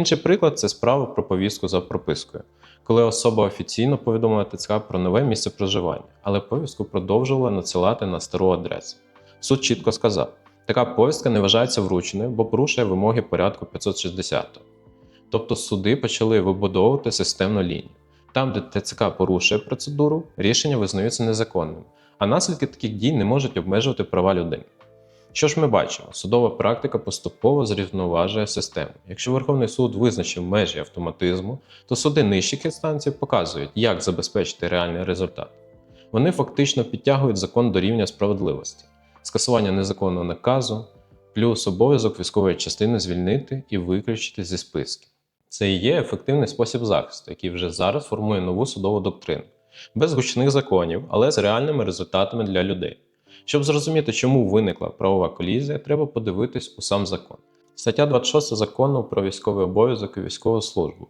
Інший приклад це справа про повістку за пропискою, коли особа офіційно повідомила ТЦК про нове місце проживання, але повістку продовжувала надсилати на стару адресу. Суд чітко сказав, така повістка не вважається врученою, бо порушує вимоги порядку 560. Тобто суди почали вибудовувати системну лінію. Там, де ТЦК порушує процедуру, рішення визнаються незаконним, а наслідки таких дій не можуть обмежувати права людини. Що ж ми бачимо? Судова практика поступово зрівноважує систему. Якщо Верховний суд визначив межі автоматизму, то суди нижчих інстанцій показують, як забезпечити реальний результат. Вони фактично підтягують закон до рівня справедливості, скасування незаконного наказу, плюс обов'язок військової частини звільнити і виключити зі списків. Це і є ефективний спосіб захисту, який вже зараз формує нову судову доктрину, без гучних законів, але з реальними результатами для людей. Щоб зрозуміти, чому виникла правова колізія, треба подивитись у сам закон. Стаття 26 закону про військовий обов'язок і військову службу